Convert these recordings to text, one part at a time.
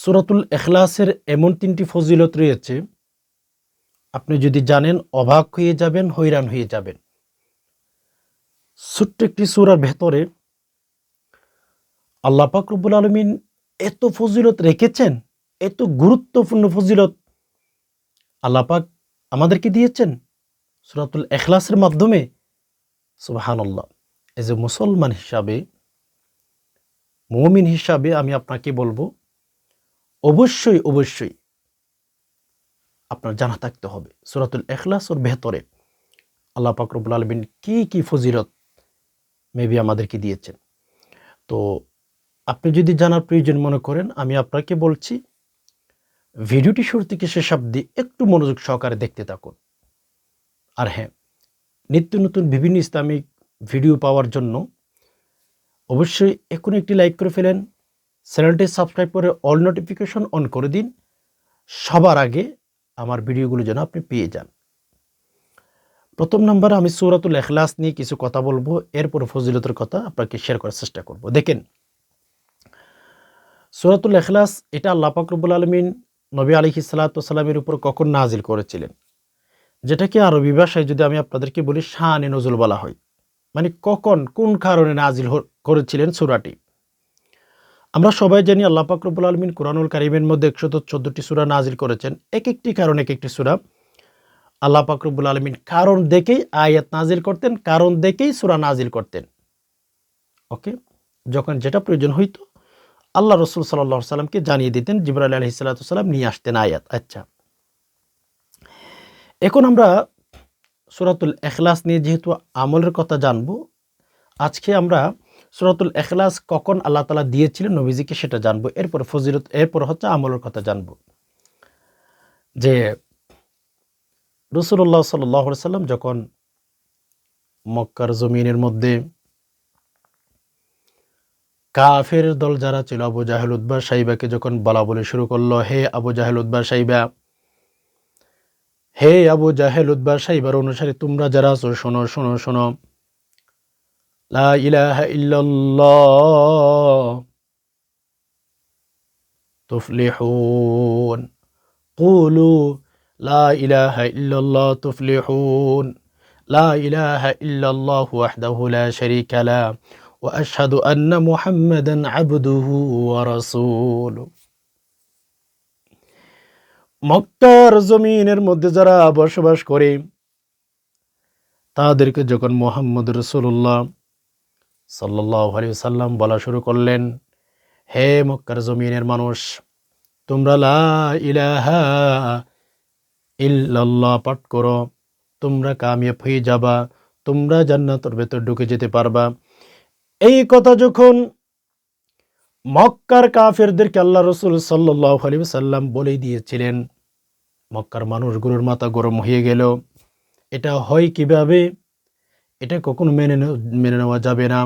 সুরাতুল এখলাসের এমন তিনটি ফজিলত রয়েছে। আপনি যদি জানেন, অবাক হয়ে যাবেন হৈরান হয়ে যাবেন। ছোট্ট একটি সুরার ভেতরে আল্লাহ পাক রব্বুল আলমিন এত ফজিলত রেখেছেন, এত গুরুত্বপূর্ণ ফজিলত আল্লাহ পাক আমাদেরকে দিয়েছেন সুরাতুল এখলাসের মাধ্যমে। সুবাহান্লাহ এজ এ মুসলমান হিসাবে, মমিন হিসাবে আমি আপনাকে বলব অবশ্যই অবশ্যই আপনার জানা থাকতে হবে। সুরাতুল এখলাস ওর ভেতরে আল্লাহ পাকরবুল আলমিন কি কি ফজিলত মেবি আমাদেরকে দিয়েছেন। তো আপনি যদি জানার প্রয়োজন মনে করেন, আমি আপনাকে বলছি, ভিডিওটি শুরু থেকে শেষ অব্দি একটু মনোযোগ সহকারে দেখতে থাকুন। আর হ্যাঁ নিত্য নতুন বিভিন্ন ইসলামিক ভিডিও পাওয়ার জন্য অবশ্যই এখন একটি লাইক করে ফেলেন চ্যানেলটি সাবস্ক্রাইব করে অল নোটিফিকেশন অন করে দিন। সবার আগে আমার ভিডিওগুলো যেন আপনি পেয়ে যান। প্রথম নম্বরে, আমি সৌরাতুল এখলাস নিয়ে কিছু কথা বলব। এরপর ফজিলতের কথা আপনাকে শেয়ার করার চেষ্টা করব। দেখেন, সৌরাতুল এখলাস এটা আল্লাহ পাকরবুল আলমিন নবী আলী সাল্লাতামের উপর কখন নাজিল করেছিলেন? যেটাকে আরবি ভাষায় যদি আমি আপনাদেরকে বলি শাহানি নজরুল বলা হয়। মানে কখন, কোন কারণে নাজিল করেছিলেন সুরাটি? আমরা সবাই জানি আল্লাহ পাকরবুল আলমিন কোরআনুল কারিমের মধ্যে একশত চোদ্দটি সুরা নাজিল করেছেন। এক একটি কারণ এক একটি সুরা। আল্লাহ পাকরবুল আলমিন কারণ দেখেই আয়াত নাজিল করতেন, কারণ দেখেই সুরা নাজিল করতেন। ওকে? যখন যেটা প্রয়োজন হইতো, আল্লাহ রসুল সাল্লাহ সাল্লামকে জানিয়ে দিতেন জিবরাল আলহি সাল্লাম নিয়ে আসতেন আয়াত। আচ্ছা। এখন আমরা সুরাতুল এখলাস নিয়ে যেহেতু আমলের কথা জানব, আজকে আমরা সুরাতুল এখলাস কখন আল্লাহ তালা দিয়েছিলেন? নবীজিকে সেটা জানব। এরপর ফজিরত এরপর হচ্ছে আমলের কথা জানব। যে রসুল্লাহ সাল্লাম যখন মক্কার জমিনের মধ্যে কাফের দল যারা ছিল, আবু জাহেল উদ্বা সাইবাকে যখন বলা বলে শুরু করল, হে আবু জাহেল উদ্বা সাইবা, হে আবু জাহেল উদ্বা সাইবার অনুসারে তোমরা যারা আছো, শোনো শোনো শোনো। লা ইলাহা ইল্লাল্লাহ। তুফলিহুন। কুলু লা ইলাহা ইল্লাল্লাহ তুফলিহুন। লা ইলাহা ইল্লাল্লাহ ওয়াহদাহু লা শারীকা লা ওয়া আশহাদু আন্না মুহাম্মাদান আবদুহু ওয়া রাসূলুহু মক্কার জমিনের মধ্যে যারা বসবাস করে, তাদেরকে যখন মোহাম্মদ রসুল্লাহ সাল্লাহ আলী সাল্লাম বলা শুরু করলেন, হে মক্কার জমিনের মানুষ, তোমরা লা ইলাহা ইল্লাল্লাহ পাঠ করো। তোমরা কামিয়াব হয়ে যাবা, তোমরা জান্নাতের ভেতর ঢুকে যেতে পারবা। এই কথা যখন মক্কার কাফেরদেরকে আল্লাহ রসুল সাল্লাহ আলী সাল্লাম বলেই দিয়েছিলেন, মক্কার মানুষগুলোর মাথা গরম হয়ে গেল। এটা হয় কীভাবে? এটা কখনো মেনে মেনে নেওয়া যাবে না।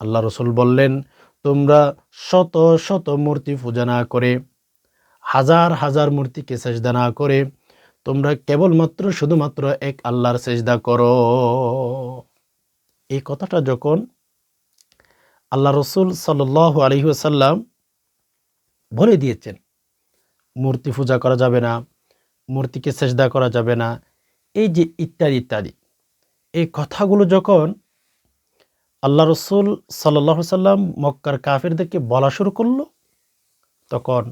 আল্লাহ রসুল বললেন, তোমরা শত শত মূর্তি পূজা না করে, হাজার হাজার মূর্তিকে সেজদা না করে, তোমরা কেবলমাত্র শুধুমাত্র এক আল্লাহর সেজদা করো। এই কথাটা যখন আল্লাহ রসুল সাল আলহিহাসাল্লাম বলে দিয়েছেন, মূর্তি পূজা করা যাবে না, মূর্তিকে সেজদা করা যাবে না, এই যে ইত্যাদি ইত্যাদি এই কথাগুলো যখন আল্লাহ রসুল সাল্লাহ সাল্লাম মক্কার কাফেরদেরকে বলা শুরু করল, তখন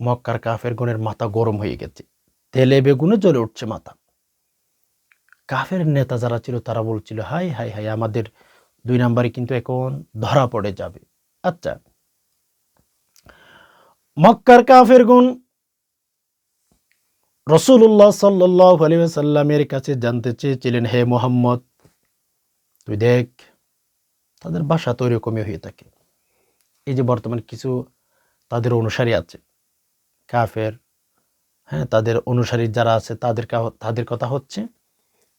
মক্কার কাফের গুণের মাথা গরম হয়ে গেছে। তেলে বেগুনে জ্বলে উঠছে মাথা। কাফের নেতা যারা ছিল, তারা বলছিল হাই হাই হাই আমাদের দুই নাম্বারে কিন্তু এখন ধরা পড়ে যাবে। আচ্ছা মক্কার কাফের গুণ রসুল্লাহ সাল্লাহ আলী সাল্লামের কাছে জানতে চেয়েছিলেন, হে মোহাম্মদ, তুই দেখ, তাদের বাসা তো এরকমই হয়ে থাকে। এই যে বর্তমান কিছু তাদের অনুসারী আছে, কাফের হ্যাঁ তাদের অনুসারী যারা আছে, তাদের তাদের কথা হচ্ছে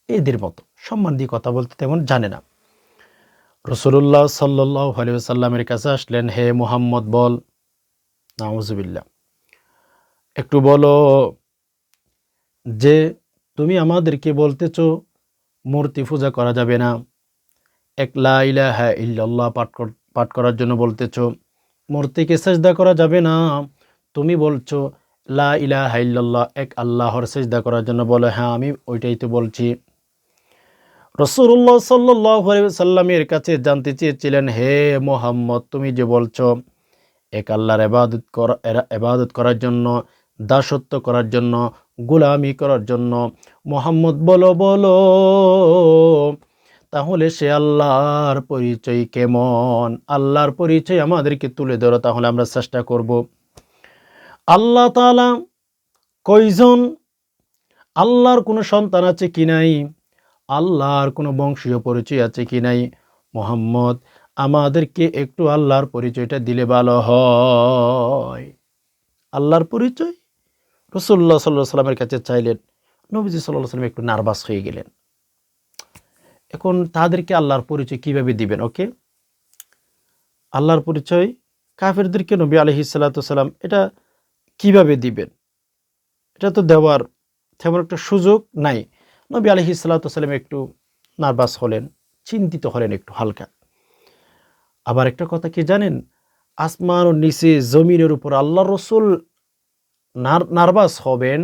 এদের মতো। সম্মান দিয়ে কথা বলতে তেমন জানে না। রসুল্লাহ সাল্লাহ আলী সাল্লামের কাছে আসলেন, হে মোহাম্মদ, বল নাউজুবিল্লা একটু বলো যে তুমি আমাদেরকে বলতেছ, মূর্তি পূজা করা যাবে না। এক লা ইলাহা ইল্লাল্লাহ পাঠ পাঠ করার জন্য বলতেছ, মূর্তিকে সেজদা করা যাবে না। তুমি বলছো, লা ইলাহা ইল্লাল্লাহ, এক আল্লাহর সেজদা করার জন্য বলে হ্যাঁ আমি ওইটাই তো বলছি। রসুল্লাহ সাল্লাহ সাল্লামের কাছে জানতে চেয়েছিলেন, হে মোহাম্মদ, তুমি যে বলছো, এক আল্লাহর এবাদত করা এবাদত করার জন্য, দাসত্ব করার জন্য গোলামি করার জন্য। মোহাম্মদ বলো বলো, তাহলে সে আল্লাহর পরিচয় কেমন? আল্লাহর পরিচয় আমাদেরকে তুলে ধরো, তাহলে আমরা চেষ্টা করব। আল্লাহ তালা কয়জন? আল্লাহর কোনো সন্তান আছে কি নাই? আল্লাহর কোনো বংশীয় পরিচয় আছে কি নাই? মোহাম্মদ, আমাদেরকে একটু আল্লাহর পরিচয়টা দিলে ভালো হয়। আল্লাহর পরিচয়? রসুল্লাহ সাল্লাহ সাল্লামের কাছে চাইলেন, নবীজি সাল্লাহ সাল্লাম একটু নার্ভাস হয়ে গেলেন। এখন তাদেরকে আল্লাহর পরিচয় কীভাবে দিবেন? ওকে? আল্লাহর পরিচয় কাফেরদেরকে নবী আলহি সাল্লাম এটা কীভাবে দিবেন? এটা তো দেওয়ার তেমন একটা সুযোগ নাই। নবী আলহি সাল্লাম একটু নার্ভাস হলেন, চিন্তিত হলেন একটু হালকা। আবার একটা কথা কি জানেন? আসমান ও নিচে জমিনের উপর আল্লাহ রসুল নার্ভাস হবেন,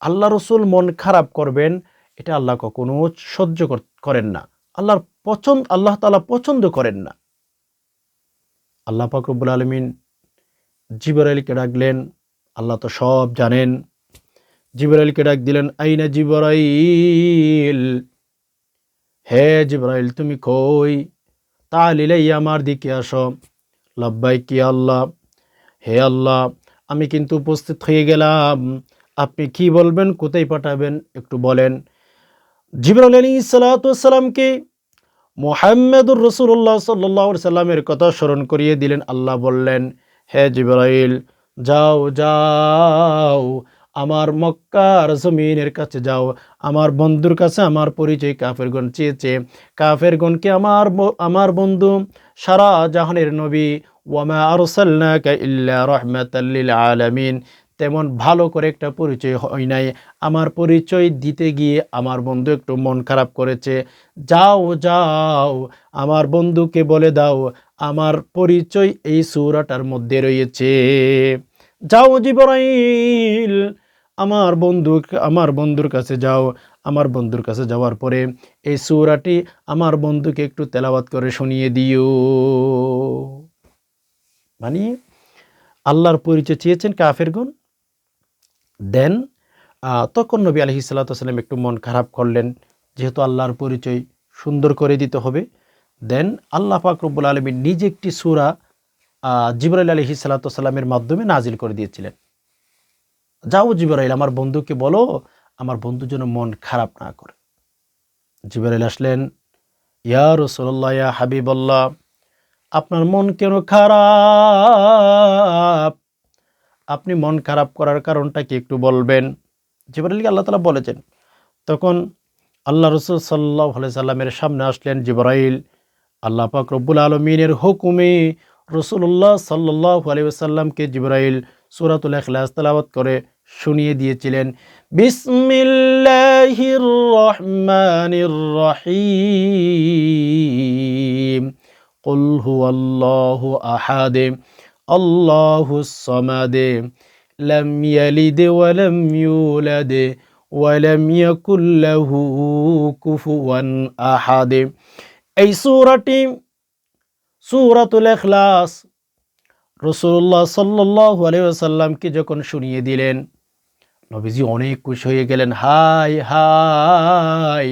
আল্লাহ রসুল মন খারাপ করবেন, এটা আল্লাহ কখনো সহ্য করেন না। আল্লাহর পছন্দ, আল্লাহ তালা পছন্দ করেন না। আল্লাহ ফাকরবুল আলমিন জিবরাইলকে ডাকলেন, আল্লাহ তো সব জানেন। জিবরাইলকে ডাক দিলেন, আইনা জিবরাইল? হে জিবরাইল, তুমি কই? তালিলাই আমার দিকে আসো। লব্বাই কি আল্লাহ, হে আল্লাহ আমি কিন্তু উপস্থিত হয়ে গেলাম। আপনি কি বলবেন, কোথায় পাঠাবেন, একটু বলেন। জিবরুল আলী সালাতামকে মোহাম্মদুর রসুল্লাহ সাল্লা সাল্লামের কথা স্মরণ করিয়ে দিলেন। আল্লাহ বললেন, হে জিবরাইল, যাও যাও আমার মক্কার জমিনের কাছে যাও। আমার বন্ধুর কাছে আমার পরিচয় কাফের কাফেরগণ চেয়েছে। কাফের কাফেরগণকে আমার আমার বন্ধু সারা জাহানের নবী, ওয়ামা আরসাল্লাকা ইল্লা রহমাতাল্লিল আলামিন। তেমন ভালো করে একটা পরিচয় হয় নাই। আমার পরিচয় দিতে গিয়ে আমার বন্ধু একটু মন খারাপ করেছে। যাও যাও, আমার বন্ধুকে বলে দাও, আমার পরিচয় এই সুরাটার মধ্যে রয়েছে। যাও জিবরাইল আমার বন্ধু আমার বন্ধুর কাছে যাও, আমার বন্ধুর কাছে যাওয়ার পরে এই সুরাটি আমার বন্ধুকে একটু তেলাবাত করে শুনিয়ে দিও। মানে আল্লাহর পরিচয় চেয়েছেন কাফেরগুন দেন তখন নবী আলহি সাল্লাম একটু মন খারাপ করলেন, যেহেতু আল্লাহর পরিচয় সুন্দর করে দিতে হবে। দেন আল্লাহ পাক রব্বুল আলমী নিজে একটি সুরা জিবরাইল আলহি সাল্লাতামের মাধ্যমে নাজিল করে দিয়েছিলেন। যাও জিবরাইল, আমার বন্ধুকে বলো, আমার বন্ধু যেন মন খারাপ না করে। জিবরাইল আসলেন, ইয়া রসল্লাহ ইয়া হাবিবল্লাহ, আপনার মন কেন খারাপ? আপনি মন খারাপ করার কারণটা কি একটু বলবেন? জিবরাইলকে আল্লাহ তালা বলেছেন, তখন আল্লাহ রসুল সাল্লাহ সাল্লামের সামনে আসলেন জিবরাইল, আল্লাহ পাক রব্বুল আলমিনের হুকুমে রসুল্লাহ সাল্লাহ আলিয়াল্লামকে জিবরাইল সুরাতুল এখলাস তালাবাত করে শুনিয়ে দিয়েছিলেন বিসমিল্লাহির রহমানির রহিম قل هو الله أحد الله الصمد لم يلد ولم يولد ولم يكن له كفوا أحد এই সূরাটি সূরাতুল ইখলাস রসুল্লাহ সাল্লাহ আলাইসাল্লামকে যখন শুনিয়ে দিলেন নবীজি অনেক খুশি হয়ে গেলেন, হাই হাই,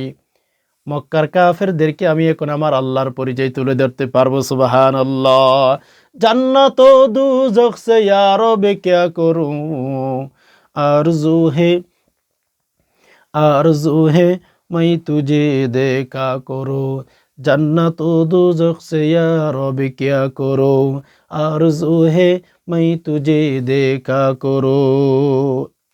মক্কার কাফেরদেরকে আমি এখন আমার আল্লাহর পরিচয় তুলে ধরতে পারব সুবাহান আল্লাহ জান্নাত দু জকসে আরও বেকিয়া করু? আর জু হে আর জু হে, মাই তুজে দেখা করো। জান্নাত দু জকসে আরও বেকিয়া করো? আর জু হে, মাই তুজে দেখা করো।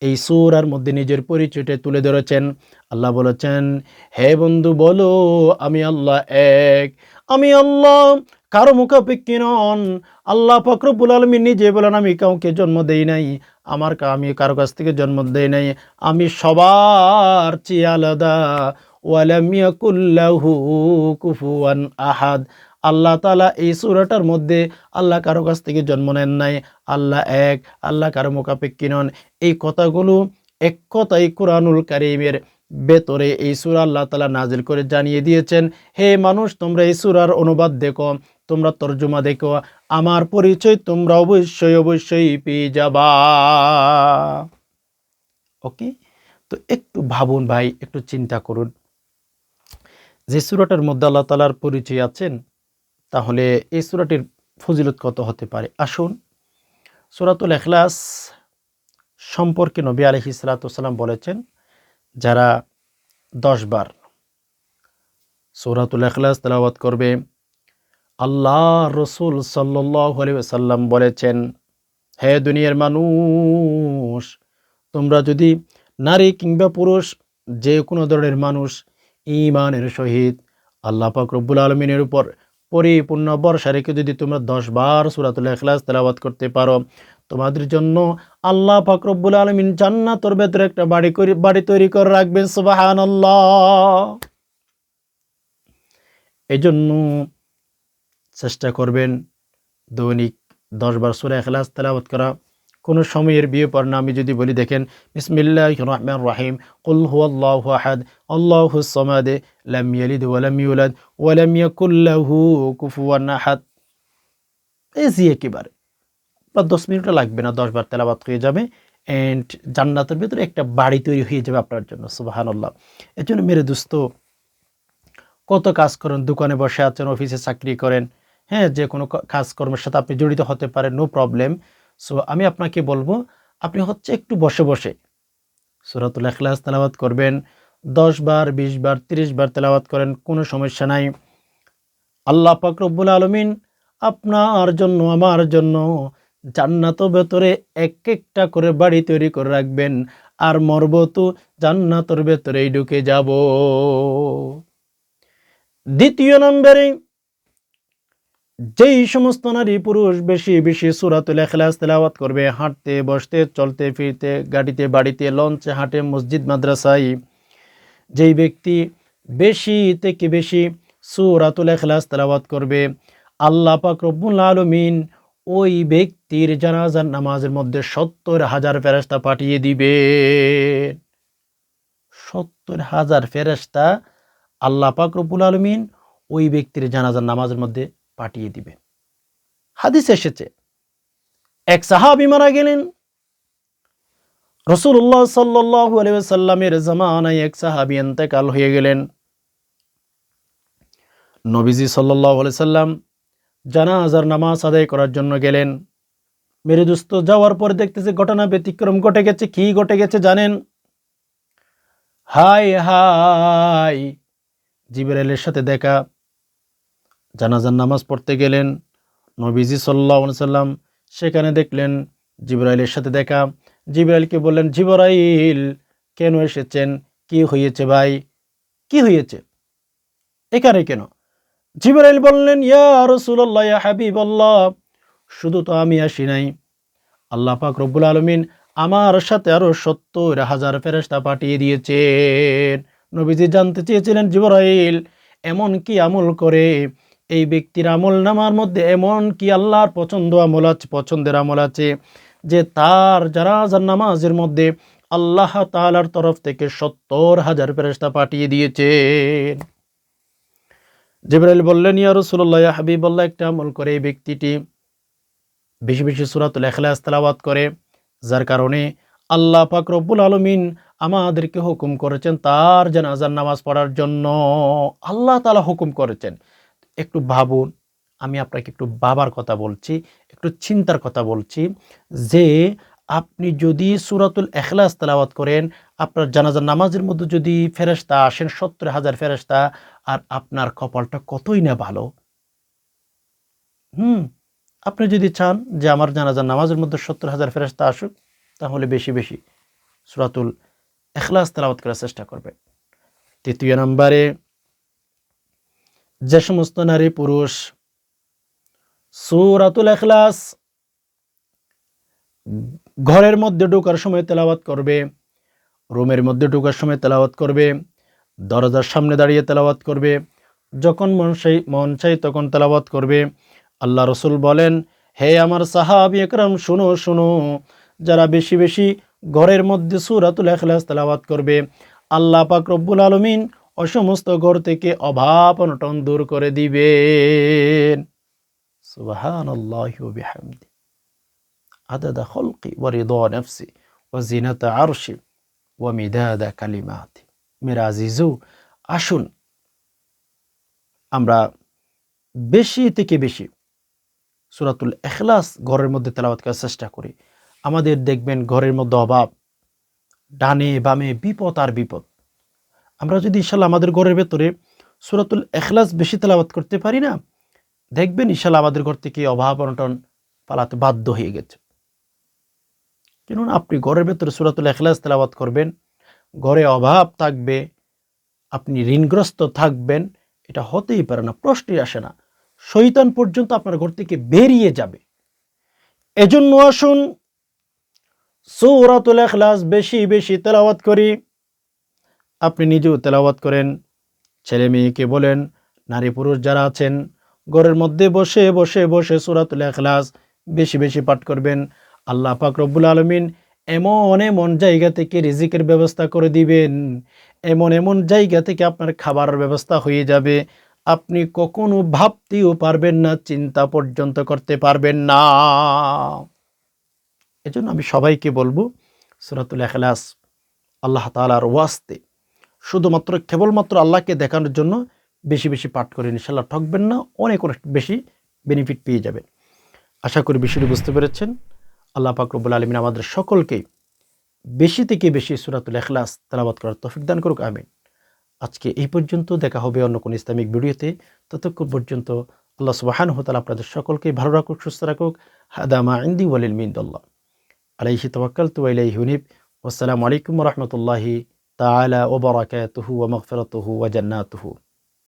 এই সুরার মধ্যে নিজের পরিচয়টা তুলে ধরেছেন। আল্লাহ বলেছেন, হে বন্ধু, বলো, আমি আল্লাহ এক। আমি আল্লাহ, কারও মুখাপেক্ষী নন। আল্লাহ ফকরবুল আলমী নিজে বলেন, আমি কাউকে জন্ম দেই নাই। আমার আমি কারও কাছ থেকে জন্ম দেই নাই। আমি সবার চেয়ে আলাদা। ওয়ালাম ইয়াকুল্লাহু কুফুয়ান আহাদ। আল্লাহ তালা এই সুরাটার মধ্যে আল্লাহ কারও কাছ থেকে জন্ম নেন নাই, আল্লাহ এক, আল্লাহ কারও মুখাপেক্ষী নন। এই কথাগুলো এক কথাই কোরআনুল কারিমের বেতরে এই সূরা আল্লাহ তালা নাজিল করে জানিয়ে দিয়েছেন, হে মানুষ, তোমরা এই সূরার অনুবাদ দেখো, তোমরা তর্জমা দেখো, আমার পরিচয় তোমরা অবশ্যই অবশ্যই পেয়ে যাবা। ওকে? তো একটু ভাবুন ভাই, একটু চিন্তা করুন। যে সুরাটার মধ্যে আল্লাহ তালার পরিচয় আছেন তাহলে এই সুরাটির ফজিলত কত হতে পারে? আসুন, সূরাতুল এখলাস সম্পর্কে নবী আলাইহিস সালাম বলেছেন, যারা দশ বার সূরাতুল ইখলাস তেলাওয়াত করবে, আল্লাহ রসুল সাল্লাহ সাল্লাম বলেছেন, হে দুনিয়ার মানুষ, তোমরা যদি নারী কিংবা পুরুষ, যে কোনো ধরনের মানুষ ইমানের সহিত আল্লাহ পাক আলমিনের উপর পরিপূর্ণ বর্ষা রেখে যদি তোমরা দশবার সুরাতুল এখলাস তেলাবাদ করতে পারো, তোমাদের জন্য আল্লাহ পাক রব্বুল আলমিন জান্নাতর ভেতরে একটা বাড়ি করে বাড়ি তৈরি করে রাখবেন সুবাহান এজন্য জন্য চেষ্টা করবেন দৈনিক দশবার সুরা এখলাস তেলাবাদ করা। কোনো সময়ের বিয়ে পর না আমি যদি বলি দেখেন বিসমিল্লাহ রহমান রাহিম, কুল হু আল্লাহ আহাদ, আল্লাহু সমাদে, লাম ইয়ালিদ ওয়ালাম ইউলাদ ওয়ালাম ইয়াকুল্লাহু কুফুয়ান আহাদ। এজি একেবারে। বা দশ মিনিটও লাগবে না, দশবার তেলাবাত হয়ে যাবে অ্যান্ড জান্নাতের ভেতরে একটা বাড়ি তৈরি হয়ে যাবে আপনার জন্য সুবাহান আল্লাহ এর জন্য মেরে দোস্ত, কত কাজ করেন, দোকানে বসে আছেন, অফিসে চাকরি করেন হ্যাঁ যে কোনো কাজকর্মের সাথে আপনি জড়িত হতে পারেন নো প্রবলেম সো আমি আপনাকে বলব, আপনি হচ্ছে একটু বসে বসে সুরাতুল এখলাস তেলাওয়াত করবেন, দশ বার, বিশ বার, তিরিশ বার তেলাওয়াত করেন, কোনো সমস্যা নাই। আল্লাহ রব্বুল আলমিন আপনার জন্য, আমার জন্য জান্নাত ভেতরে এক একটা করে বাড়ি তৈরি করে রাখবেন, আর মরব তো জান্নাতর ভেতরেই ঢুকে যাব। দ্বিতীয় নম্বরে যেই সমস্ত নারী পুরুষ বেশি বেশি সুরাতুল এখলাস তেলাওয়াত করবে, হাঁটতে, বসতে, চলতে, ফিরতে, গাড়িতে, বাড়িতে, লঞ্চে, হাঁটে, মসজিদ, মাদ্রাসায়, যেই ব্যক্তি বেশি থেকে বেশি সুরাতুল এখলাস তেলাওয়াত করবে, আল্লাহ পাক রব্বুল আলমিন ওই ব্যক্তির জানাজার নামাজের মধ্যে সত্তর হাজার ফেরেস্তা পাঠিয়ে দিবে। সত্তর হাজার ফেরেস্তা আল্লাহ পাক রব্বুল আলমিন ওই ব্যক্তির জানাজার নামাজের মধ্যে পাঠিয়ে দিবে। হাদিস এসেছে, এক সাহাবি মারা গেলেন। রসুল্লাহ সাল্লাহ আলাইসাল্লামের জামানায় এক সাহাবি এন্তেকাল হয়ে গেলেন। নবীজি সাল্লাহ সাল্লাম জানাজার নামাজ আদায় করার জন্য গেলেন। মেরে দুস্ত যাওয়ার পর দেখতেছে ঘটনা ব্যতিক্রম ঘটে গেছে, কি ঘটে গেছে জানেন? হাই হাই জিবরাইলের সাথে দেখা। জানাজার নামাজ পড়তে গেলেন, নবীজি সাল্লাহ সাল্লাম সেখানে দেখলেন জিবরাইলের সাথে দেখা। জিবরাইলকে বললেন, জিবরাইল, কেন এসেছেন? কি হয়েছে ভাই? কি হয়েছে? এখানে কেন? জিবরাইল বললেন, ইয়া রসুল্লাহ ইয়া শুধু তো আমি আসি নাই। আল্লাহ পাক রব্বুল আলমিন আমার সাথে আরও সত্তর হাজার ফেরেস্তা পাঠিয়ে দিয়েছেন। নবীজি জানতে চেয়েছিলেন, জিবরাইল, এমন কি আমল করে এই ব্যক্তির আমল নামার মধ্যে এমন কি আল্লাহর পছন্দ আমল আছে, পছন্দের আমল আছে যে তার জানাজার নামাজের মধ্যে আল্লাহ তালার তরফ থেকে সত্তর হাজার ফেরেস্তা পাঠিয়ে দিয়েছেন। জিবরাইল বললেন, ইয়া রাসূলুল্লাহ, ইয়া হাবিবাল্লাহ, একটা আমল করে এই ব্যক্তিটি বেশি বেশি সূরাতুল ইখলাস তেলাওয়াত করে, যার কারণে আল্লাহ পাক রব্বুল আলমিন আমাদেরকে হুকুম করেছেন তার জানাজার নামাজ পড়ার জন্য। আল্লাহ তাআলা হুকুম করেছেন। একটু ভাবুন, আমি আপনাকে একটু বাবার কথা বলছি, একটু চিন্তার কথা বলছি যে আপনি যদি সুরাতুল এখলাস তেলাওয়াত করেন, আপনার জানাজার নামাজের মধ্যে যদি ফেরেশতা আসেন, সত্তর হাজার ফেরেশতা, আর আপনার কপালটা কতই না ভালো? হুম, আপনি যদি চান যে আমার জানাজার নামাজের মধ্যে সত্তর হাজার ফেরস্তা আসুক, তাহলে বেশি বেশি সুরাতুল এখলাস তেলাওয়াত করার চেষ্টা করবেন। তৃতীয় নম্বরে যে সমস্ত নারী পুরুষ, সুরাতুল এখলাস ঘরের মধ্যে ঢোকার সময় তেলাওয়াত করবে, রুমের মধ্যে ঢোকার সময় তেলাওয়াত করবে, দরজার সামনে দাঁড়িয়ে তেলাওয়াত করবে, যখন মন চাই মন চাই তখন তেলাওয়াত করবে। আল্লাহ রসুল বলেন, হে আমার সাহাবি একরাম, শুনো শুনো, যারা বেশি বেশি ঘরের মধ্যে সুরাতুল এখলাস তেলাওয়াত করবে, আল্লাহ পাক রব্বুল আলমিন ও সমস্ত ঘর থেকে অভাব অনটন দূর করে দিবেন। সুবাহান আল্লাহ বিহামদি। আদাদা খলকি ওয়ারিদা নফসি ও জিনাত আরশি ও মিদাদা কালিমাতি। মেরা আজিজু, আসুন। আমরা বেশি থেকে বেশি সুরাতুল এখলাস ঘরের মধ্যে তেলাওয়াত করার চেষ্টা করি। আমাদের দেখবেন ঘরের মধ্যে অভাব, ডানে বামে বিপদ আর বিপদ। আমরা যদি ইনশাল্লাহ আমাদের ঘরের ভেতরে সুরাতুল এখলাস বেশি তেলাওয়াত করতে পারি না, দেখবেন ইনশাল্লাহ আমাদের ঘর থেকে অভাব অনটন পালাতে বাধ্য হয়ে গেছে। কেননা আপনি ঘরের ভেতরে সুরাতুল এখলাস তেলাওয়াত করবেন, ঘরে অভাব থাকবে, আপনি ঋণগ্রস্ত থাকবেন, এটা হতেই পারে না, প্রশ্নই আসে না। শৈতান পর্যন্ত আপনার ঘর থেকে বেরিয়ে যাবে। এজন্য আসুন সৌরাতুল এখলাস বেশি বেশি তেলাওয়াত করি। আপনি নিজেও তেলাওয়াত করেন। ছেলে মেয়েকে বলেন, নারী পুরুষ যারা আছেন, ঘরের মধ্যে বসে বসে বসে সুরাতুল এখলাস বেশি বেশি পাঠ করবেন। আল্লাহ পাক রব্বুল আলমিন এমন এমন জায়গা থেকে রিজিকের ব্যবস্থা করে দিবেন। এমন এমন জায়গা থেকে আপনার খাবারের ব্যবস্থা হয়ে যাবে। আপনি কখনো ভাবতেও পারবেন না, চিন্তা পর্যন্ত করতে পারবেন না। এজন্য আমি সবাইকে বলব, সুরাতুল এখলাস আল্লাহ তালার ওয়াস্তে শুধুমাত্র কেবলমাত্র আল্লাহকে দেখানোর জন্য বেশি বেশি পাঠ করে ইনশাল্লাহ ঠকবেন না, অনেক অনেক বেশি বেনিফিট পেয়ে যাবেন। আশা করি বিষয়টি বুঝতে পেরেছেন। আল্লাহ পাকরবুল আলমিন আমাদের সকলকেই বেশি থেকে বেশি সুরাতুল এখলাস তেলাবাদ করার তফিক দান করুক, আমিন। আজকে এই পর্যন্ত দেখা হবে অন্য কোনো ইসলামিক ভিডিওতে। ততক্ষণ পর্যন্ত আল্লাহ সুবাহান হতাল আপনাদের সকলকে ভালো রাখুক, সুস্থ রাখুক। হাদামা ইন্দি ওয়ালিল মিন্দল্লাহ আলাইহি তওয়াক্কাল তু আলাইহি হুনিব আসসালামু আলাইকুম রহমতুল্লাহি تعالى وبركاته ومغفرته وجناته.